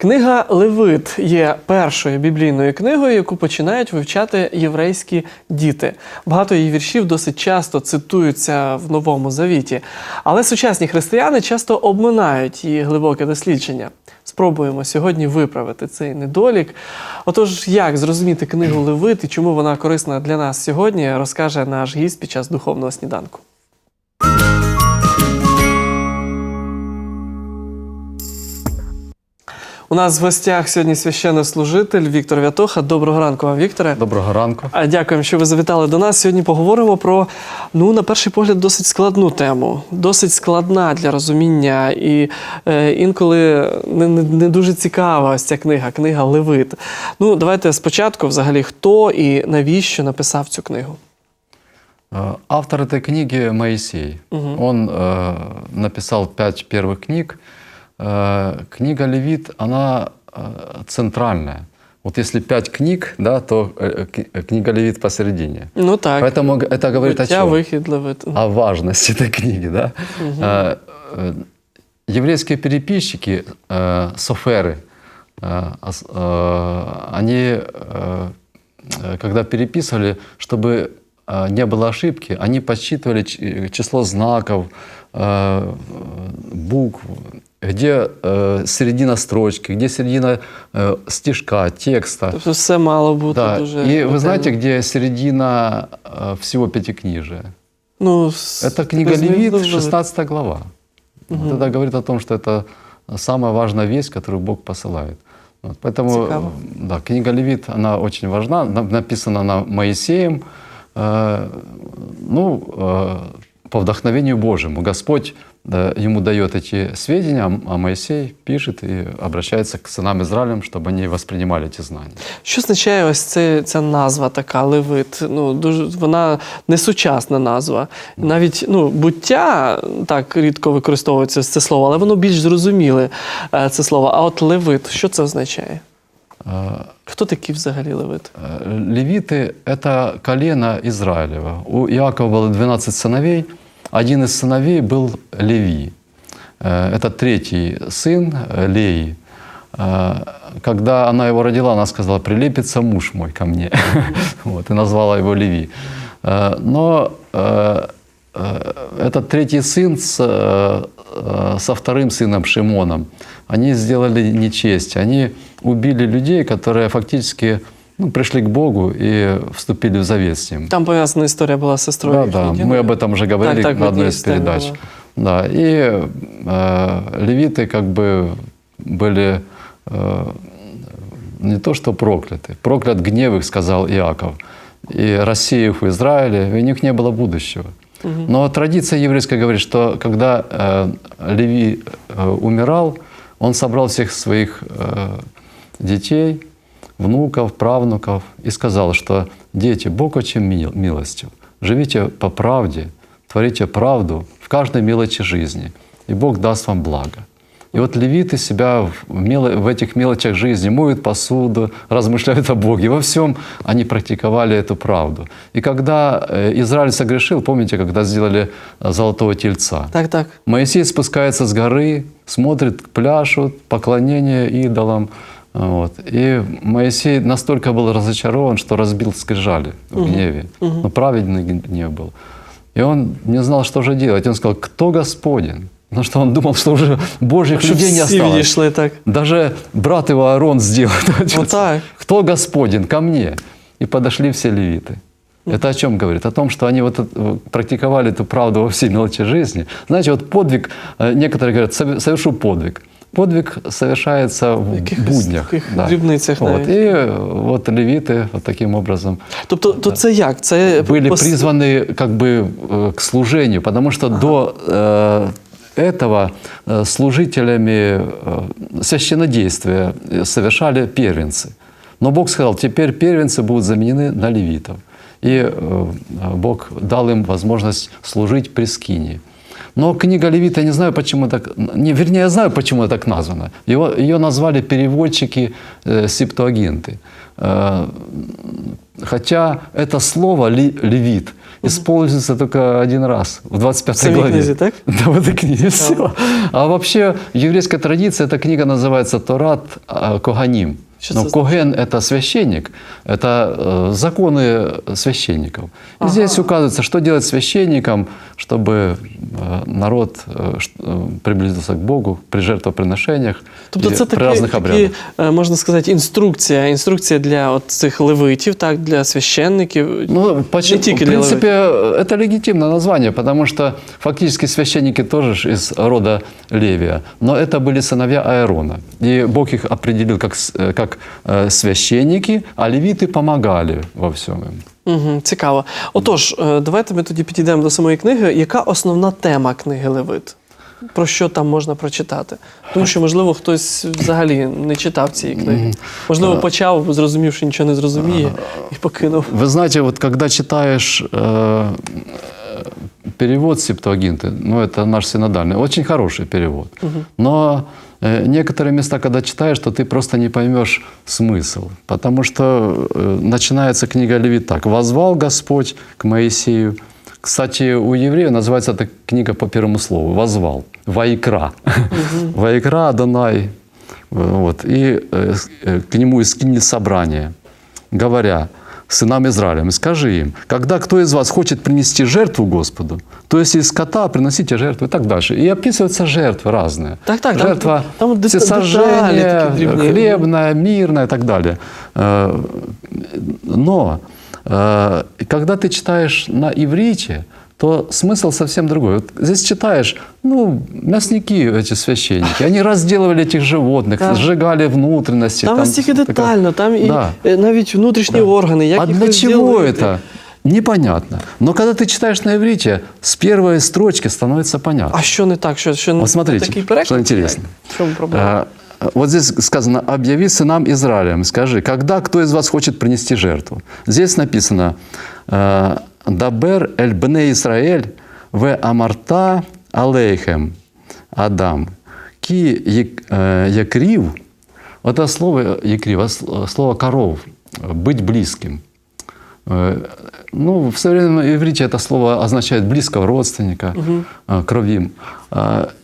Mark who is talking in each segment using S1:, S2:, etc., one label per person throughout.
S1: Книга Левит є першою біблійною книгою, яку починають вивчати єврейські діти. Багато її віршів досить часто цитуються в Новому Завіті. Але сучасні християни часто обминають її глибоке дослідження. Спробуємо сьогодні виправити цей недолік. Отож, як зрозуміти книгу Левит і чому вона корисна для нас сьогодні, розкаже наш гість під час духовного сніданку. У нас в гостях сьогодні священнослужитель Віктор Вятоха. Доброго ранку вам, Вікторе.
S2: Доброго ранку.
S1: А, Дякуємо, що ви завітали до нас. Сьогодні поговоримо про, ну, на перший погляд, досить складну тему, досить складна для розуміння. І е, інколи не, не, не дуже цікава ось ця книга, книга Левит. Ну, давайте спочатку, взагалі, хто і навіщо написав цю книгу?
S2: Э, Автор этой книги Моисей. Он э, написал пять первых книг. Э, книга Левит, она э, центральная. Вот если пять книг, да, то э, книга Левит посередине.
S1: Ну так.
S2: Поэтому это говорит о чем?
S1: Левит.
S2: О важности этой книги, да. Э, Еврейские переписчики, э, соферы, э, э, они, э, когда переписывали, чтобы не было ошибки, они подсчитывали число знаков, букв, где э, середина строчки, где середина э, стишка, текста.
S1: Тобто все мало бути
S2: Да.
S1: дуже.
S2: И вы
S1: ретельно.
S2: знаете, где середина э, всего пятикнижия?
S1: ну,
S2: Это книга Левит,
S1: дуже-
S2: 16 глава. Вот это говорит о том, что это самая важная весть, которую Бог посылает. Вот, поэтому да, книга Левит, она очень важна. На- Написана она Моисеем. Э, ну, э, по вдохновению Божьему. Господь ему дает эти сведения, а Моисей пишет и обращается к сынам Израилем, чтобы они воспринимали эти знания.
S1: Що означає ось це, ця назва така Левит? Ну, дуже, вона не сучасна назва. Навіть ну, буття так рідко використовується це слово, але воно більш зрозуміле е, це слово. А от Левит, що це означає?
S2: Э,
S1: Хто такий взагалі Левит?
S2: Э, Левиты – это колено Израилева. У Иакова было 12 сыновей. Один из сыновей был Леви. Э, Это третий сын э, Леи. Э, Когда она его родила, она сказала, прилепится муж мой ко мне. Вот, и назвала его Леви. Но этот третий сын с, со вторым сыном Шимоном, они сделали нечесть. Они убили людей, которые фактически ну, пришли к Богу и вступили в завет с ним.
S1: Там пов'язана історія була з сестрою.
S2: Да, да,
S1: їхньою.
S2: мы об этом уже говорили
S1: Так, так,
S2: на
S1: в
S2: одной
S1: одной
S2: из
S1: из тем
S2: передач.
S1: было.
S2: Да, и э, левиты как бы были э, не то что прокляты, проклят гнев их, сказал Иаков, и рассеяв в Израиле, у них не было будущего. Но традиция еврейская говорит, что когда э, Леви э, умирал, он собрал всех своих э, детей, внуков, правнуков и сказал, что дети, Бог очень мил- милостив, живите по правде, творите правду в каждой мелочи жизни, и Бог даст вам благо. И вот левиты себя в, мело- в этих мелочах жизни моют посуду, размышляют о Боге. Во всем они практиковали эту правду. И когда э, Израиль согрешил, помните, когда сделали э, золотого тельца?
S1: Так, так.
S2: Моисей спускается с горы, смотрит, пляшут, поклонение идолам. Вот. И Моисей настолько был разочарован, что разбил скрижали в гневе. Но праведный гнев был. И он не знал, что же делать. Он сказал, кто Господин? Потому что он думал, что уже Божьих
S1: Щоб
S2: людей не
S1: всі
S2: осталось.
S1: відійшли так.
S2: Даже брат его Аарон сделает.
S1: Вот так.
S2: Кто Господин? Ко мне. И подошли все левиты. Это о чем говорит? О том, что они вот это- вот практиковали эту правду во всей мелочи жизни. Знаете, вот подвиг, э, некоторые говорят, «Сове- совершу подвиг. Подвиг совершается в
S1: Якихось
S2: буднях.
S1: таких дрібницях
S2: Вот.
S1: навіть.
S2: Э, вот левиты вот таким образом
S1: Тобто, то це як? Це
S2: были
S1: пос-
S2: призваны как бы э, к служению, потому что до э, этого э, служителями э, священнодействия э, совершали первенцы. Но Бог сказал, теперь первенцы будут заменены на левитов. И э, Бог дал им возможность служить при скинии. Но книга Левита, я не знаю, почему так, не, вернее, я знаю, почему так названа. Его, ее назвали переводчики э, септуагинты. Э, Хотя это слово «ли- левит используется только один раз, в 25
S1: В
S2: главе.
S1: книзі, так?
S2: Да, в этой книге все. А вообще в еврейской традиции эта книга называется Торат а, Коганим.
S1: Что
S2: Но
S1: это
S2: Коген – это священник, это э, законы священников. И
S1: Ага.
S2: здесь указывается, что делать священникам, чтобы э, народ э, ш- э, приблизился к Богу при жертвоприношениях
S1: Тобто
S2: и
S1: це
S2: при
S1: такі,
S2: разных
S1: такі,
S2: обрядах.
S1: е, можна сказати, інструкція. Інструкція для от цих левитів, так, для священників.
S2: Ну, почему,
S1: тільки
S2: в
S1: для
S2: принципе, это легитимное название, потому что фактически священники тоже ж из рода Левия, но это были сыновья Аарона. И Бог их определил как, с- э, как э, священники, а левиты помогали во всем им.
S1: Угу, цікаво. Отож, е, давайте ми тоді підійдемо до самої книги. Яка основна тема книги Левит? Про що там можна прочитати? Тому що, можливо, хтось взагалі не читав цієї книги. Можливо, почав, зрозумів, що нічого не зрозуміє, і покинув.
S2: Вы знаете, вот когда читаешь э, перевод Септуагинты, ну это наш синодальный, очень хороший перевод, но э, некоторые места, когда читаешь, то ты просто не поймешь смысл, потому что э, начинается книга Левит так: «Возвал Господь к Моисею». Кстати, у евреев называется эта книга по первому слову «возвал», «вайкра». «Вайкра Адонай». Вот. И э, э, к нему из скини собрания, говоря, сынам Израилем, скажи им, когда кто из вас хочет принести жертву Господу, то есть из скота приносите жертву и так дальше. И описываются жертвы разные.
S1: Так, так, там-
S2: Жертва
S1: там дет-
S2: всесожжения, хлебная, мирная и так далее. Э, Но э, когда ты читаешь на иврите, то смысл совсем другой. Вот здесь читаешь, ну, мясники эти священники, они разделывали этих животных,
S1: Да.
S2: сжигали внутренности.
S1: Там настільки
S2: такая-
S1: детально, там і
S2: Да.
S1: е, навіть внутрішні органи. Як
S2: а
S1: їх
S2: для чего
S1: розділити.
S2: это? Непонятно. Но когда ты читаешь на иврите, с первой строчки становится понятно.
S1: А що не так? Що, що не
S2: Вот смотрите,
S1: такий переклад?
S2: что интересно.
S1: В чому проблема?
S2: А, Вот здесь сказано, объяви сынам Израилем, скажи, когда кто из вас хочет принести жертву? Здесь написано, э, Дабер эль бне Исраэль в амарта алейхем Адам, ки э, якрив, вот это слово якрив, а слово коров, быть близким. Э, Ну, в современном иврите это слово означает близкого родственника, э, кровим.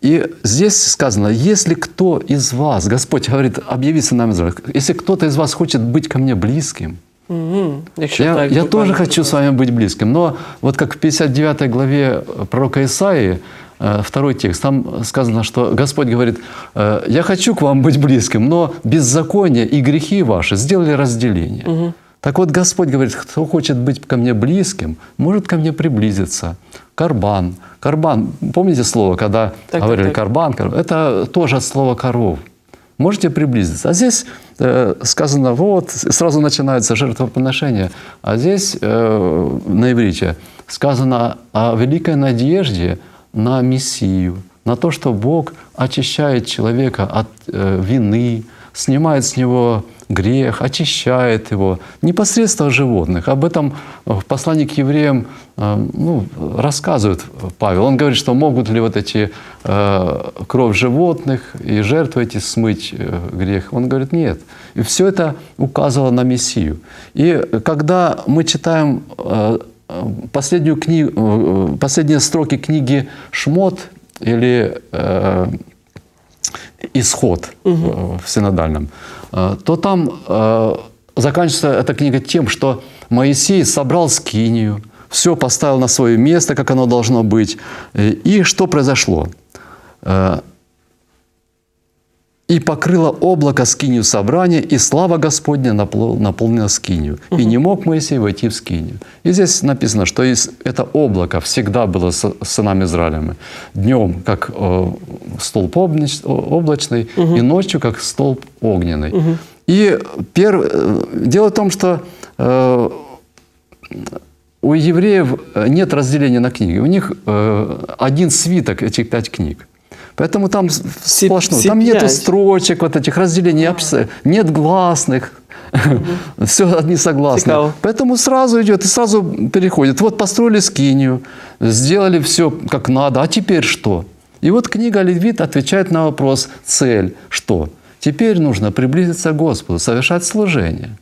S2: И здесь сказано, если кто из вас, Господь говорит, объяви сынам Израиля, если кто-то из вас хочет быть ко мне близким,
S1: Угу.
S2: Я,
S1: так,
S2: я тоже хочу с вами быть близким. Но вот как в 59 главе пророка Исаии, э, второй текст, там сказано, что Господь говорит, э, я хочу к вам быть близким, но беззаконие и грехи ваши сделали разделение. Так вот Господь говорит, кто хочет быть ко мне близким, может ко мне приблизиться. Карбан. Карбан, помните слово, когда
S1: так,
S2: говорили
S1: так.
S2: карбан, кар- это тоже от слова коров. Можете приблизиться. А здесь э, сказано, вот, сразу начинается жертвоприношение. А здесь э, на иврите сказано о великой надежде на Мессию, на то, что Бог очищает человека от э, вины, снимает с него грех, очищает его. Непосредственно животных. Об этом в послании к евреям э, ну, рассказывает Павел. Он говорит, что могут ли вот эти э, кровь животных и жертвы эти смыть э, грех. Он говорит, нет. И все это указывало на Мессию. И когда мы читаем э, э, последнюю книгу, э, последние строки книги «Шмот» или э, исход э, в синодальном, э, то там э, заканчивается эта книга тем, что Моисей собрал скинию, все поставил на свое место, как оно должно быть. И что произошло? И покрыло облако скинию собрания, и слава Господня наполнила скинию. И не мог Моисей войти в скинию. И здесь написано, что это облако всегда было с сынами Израилем. Днем, как столб облачный, и ночью, как столб огненный. И пер- э, дело в том, что э, у евреев нет разделения на книги. У них э, один свиток, этих пять книг. Поэтому там сплошно. Там нету строчек, вот этих разделений, опис- нет гласных. Все одни согласны.
S1: Цікаво.
S2: Поэтому сразу идет и сразу переходит. Вот построили скинию, сделали все как надо, а теперь что? И вот книга Левит отвечает на вопрос «Цель что?» Теперь нужно приблизиться к Господу, совершать служение.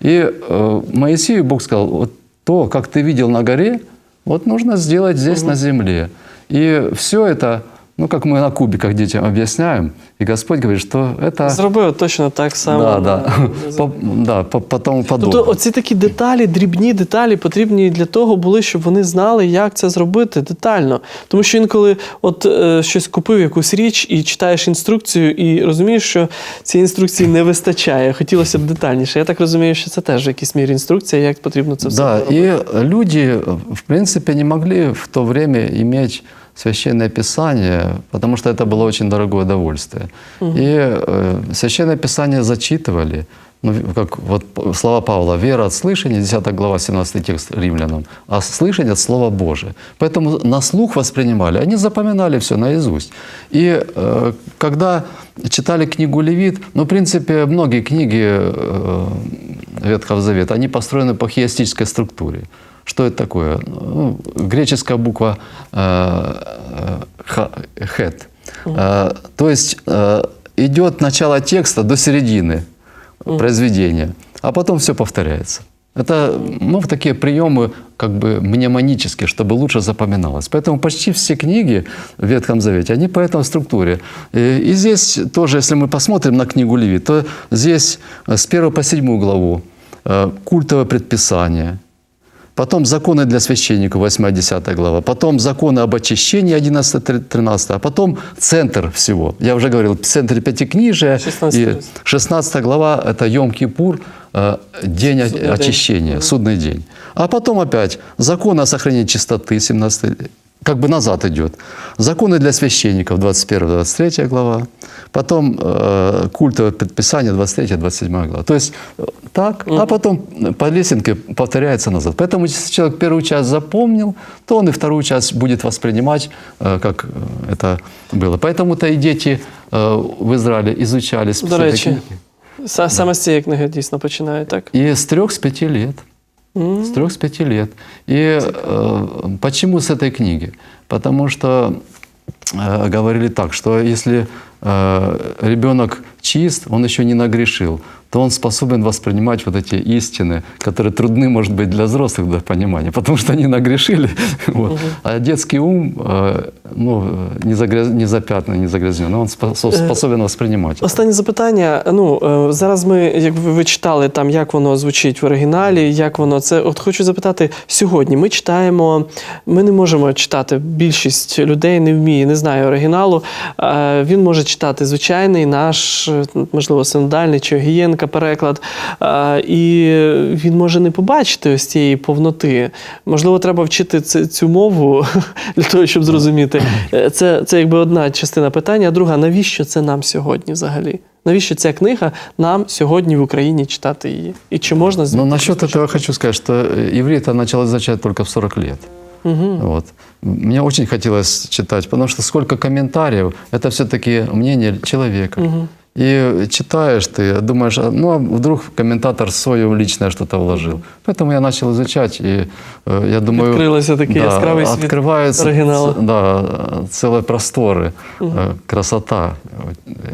S2: И э, Моисею Бог сказал, вот то, как ты видел на горе, Вот нужно сделать здесь, на земле. И все это, ну, как мы на кубиках детям объясняем, и Господь говорит, что это...
S1: Зробив точно так само.
S2: Да,
S1: на-
S2: да,
S1: на
S2: по, да, по, по тому подобное.
S1: Тобто, оці такі деталі, дрібні деталі потрібні для того були, щоб вони знали, як це зробити детально. Тому що інколи от е, щось купив якусь річ і читаєш інструкцію, і розумієш, що цієї інструкції не вистачає. Хотілося б детальніше. Я так розумію, що це теж в якійсь мірі інструкція, як потрібно це все
S2: Да,
S1: робити.
S2: и люди, в принципе, не могли в то время иметь Священное писание, потому что это было очень дорогое удовольствие. И э, священное писание зачитывали, ну, как вот слова Павла, вера от слышания, 10 глава, 17 текст римлянам, а слышание от Слова Божия. Поэтому на слух воспринимали, они запоминали все наизусть. И э, когда читали книгу Левит, ну, в принципе, многие книги э, Ветхого Завета, они построены по хиастической структуре. Что это такое? Ну, греческая буква э, э, хет. Э, то есть э, идет начало текста до середины произведения, а потом все повторяется. Это ну, такие приемы как бы мнемонические, чтобы лучше запоминалось. Поэтому почти все книги в Ветхом Завете, они по этой структуре. И, и здесь тоже, если мы посмотрим на книгу Леви, то здесь э, с 1 по 7 главу э, культовое предписание, Потом законы для священников, 8-10 глава. Потом законы об очищении, 11-13. А потом центр всего. Я уже говорил, центр Пятикнижия.
S1: 16
S2: И
S1: лист.
S2: 16 глава – это Йом-Кипур, э, день
S1: Судный день.
S2: очищения, судный день. А потом опять законы о сохранении чистоты, 17 как бы назад идет. Законы для священников, 21-23 глава. Потом э, культовое предписание, 23-27 глава. То есть э, так, а потом по лесенке повторяется назад. Поэтому если человек первую часть запомнил, то он и вторую часть будет воспринимать, э, как э, это было. Поэтому-то и дети э, в Израиле изучали с
S1: До речі, са- саме з цієї книги дійсно починають, так?
S2: И с трех с пяти лет. С трех с пяти лет. И э, почему с этой книги? Потому что э, говорили так, что если э, ребенок чист, он еще не нагрешил, то он способен воспринимать вот эти истины, которые трудны, может быть, для взрослых для понимания, потому что они нагрешили. Вот. А детский ум, э, ну, не, загряз, не запятнан, не загрязнен, он спо- способен воспринимать. это.
S1: Останнє запитання. Ну е, зараз ми, як ви ви читали там, як воно звучить в оригіналі, як воно це. От хочу запитати сьогодні. Ми читаємо, ми не можемо читати. Більшість людей не вміє, не знає оригіналу. Е, Він може читати звичайний наш, е, можливо, синодальний чи огієнка переклад. Е, І він може не побачити ось цієї повноти. Можливо, треба вчити ц- цю мову для того, щоб зрозуміти. Е, Це, це якби одна частина питання. А друга, навіщо це нам сьогодні взагалі? Навіщо ця книга нам сьогодні в Україні читати її? І чи можна
S2: Ну,
S1: звідти
S2: насчет
S1: розпочати?
S2: этого хочу сказать, что э, иврит начал изучать только в 40 лет. Вот. Мне очень хотелось читать, потому что сколько комментариев, это все-таки мнение человека. И читаешь ты, думаешь, а, ну а вдруг комментатор свое личное что-то вложил. Поэтому я начал изучать, и э, я думаю...
S1: Відкрилося такий яскравий світ
S2: открываются
S1: оригіналу.
S2: ц- да, целые просторы, э, красота.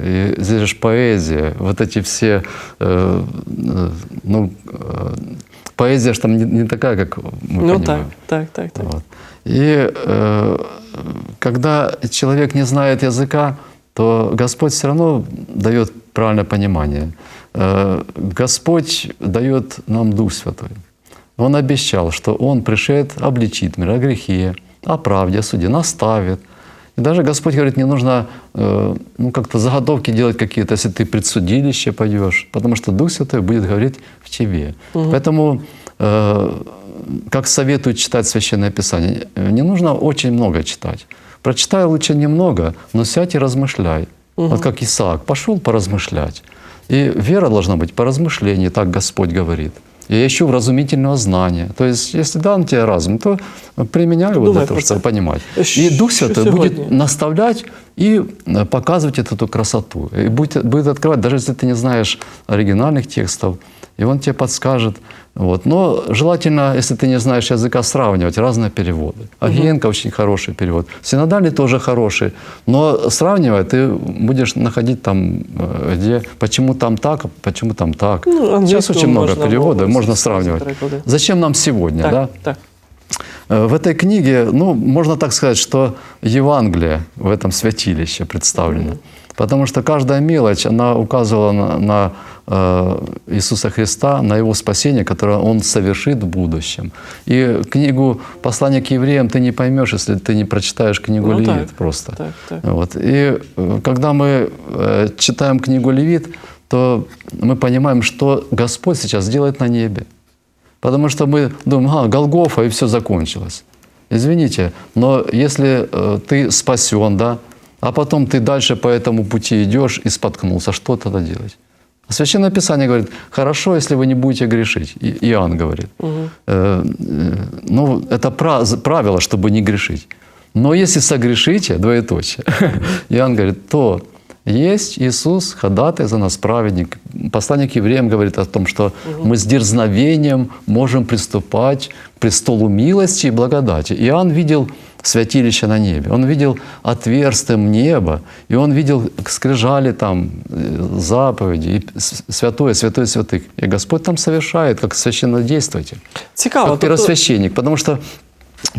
S2: И здесь же поэзия, вот эти все, э, э, ну, э, поэзия же там не, не такая, как мы
S1: Ну
S2: понимаем.
S1: так, так, так, так.
S2: Вот. И э, когда человек не знает языка, то Господь все равно дает правильное понимание. Э, Господь дает нам Дух Святой. Он обещал, что Он пришед, обличит мир о грехе, о правде, о суде, наставит. И даже Господь говорит, не нужно э, ну, как-то заготовки делать какие-то, если ты предсудилище пойдешь, потому что Дух Святой будет говорить в тебе. Поэтому, э, как советуют читать Священное Писание, не нужно очень много читать. Прочитай лучше немного, но сядь и размышляй. Вот как Исаак пошел поразмышлять. И вера должна быть по размышлению, так Господь говорит. Я ищу вразумительного знания. То есть, если дан тебе разум, то применяй его
S1: Думай
S2: для того, чтобы понимать. И Дух Святой будет наставлять и э, показывать эту, красоту. И будет, будет открывать, даже если ты не знаешь оригинальных текстов, и Он тебе подскажет. Вот. Но желательно, если ты не знаешь языка, сравнивать разные переводы. Агиенко очень хороший перевод. Синодальный тоже хороший. Но сравнивая, ты будешь находить там, э, где, почему там так, почему там так.
S1: Ну,
S2: Сейчас очень много переводов, можно сравнивать. Зачем нам сегодня,
S1: Так,
S2: да?
S1: так.
S2: Э, В этой книге, ну, можно так сказать, что Евангелие в этом святилище представлено. Потому что каждая мелочь, она указывала на, на, э, Иисуса Христа, на Его спасение, которое Он совершит в будущем. И книгу «Послание к евреям» ты не поймешь, если ты не прочитаешь книгу
S1: Ну,
S2: Левит
S1: так,
S2: просто.
S1: так, так.
S2: Вот. И э, когда мы э, читаем книгу Левит, то мы понимаем, что Господь сейчас делает на небе. Потому что мы думаем, а, Голгофа, и все закончилось. Извините, но если э, ты спасен, да, а потом ты дальше по этому пути идешь и споткнулся, что тогда делать? Священное Писание говорит, хорошо, если вы не будете грешить. И- Иоанн говорит. Э, э, ну, это пра- правило, чтобы не грешить. Но если согрешите, двоеточие, Иоанн говорит, то есть Иисус, ходатай за нас, праведник. Послание к евреям говорит о том, что мы с дерзновением можем приступать к престолу милости и благодати. Иоанн видел святилище на небе, он видел отверстием небо, и он видел скрижали там, э, заповеди, и святое, святое святых. И Господь там совершает, как священнодействуйте
S1: Цікаво.
S2: как первосвященник, потому что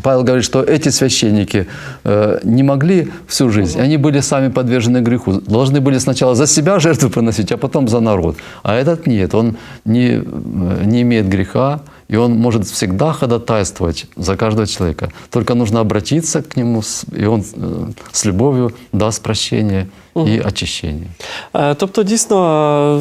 S2: Павел говорит, что эти священники э, не могли всю жизнь, они были сами подвержены греху, должны были сначала за себя жертву приносить, а потом за народ. А этот нет, он не, э, не имеет греха, и он может всегда ходатайствовать за каждого человека. Только нужно обратиться к нему, и он э, с любовью даст прощение и очищение.
S1: Е, Тобто, дійсно,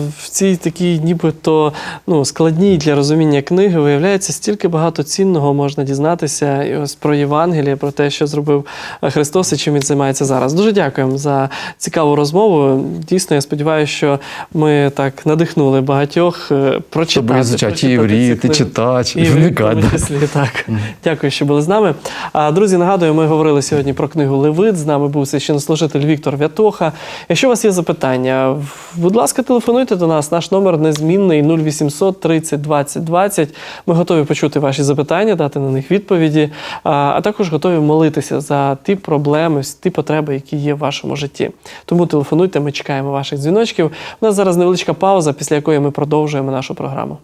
S1: е, в цій такій, нібито ну, складній для розуміння книги виявляється стільки багато цінного можна дізнатися і ось про Євангеліє, про те, що зробив е, Христос і чим він займається зараз. Дуже дякуємо за цікаву розмову. Дійсно, я сподіваюся, що ми так надихнули багатьох прочитати.
S2: Щоб іврит,
S1: ці
S2: і і
S1: І
S2: вникати,
S1: так. Дякую, що були з нами. А, Друзі, нагадую, ми говорили сьогодні про книгу Левит. З нами був священнослужитель Віктор Вятоха. Якщо у вас є запитання, будь ласка, телефонуйте до нас. Наш номер незмінний 0800 30 20 20. Ми готові почути ваші запитання, дати на них відповіді, а, також готові молитися за ті проблеми, ті потреби, які є в вашому житті. Тому телефонуйте, ми чекаємо ваших дзвіночків. У нас зараз невеличка пауза, після якої ми продовжуємо нашу програму.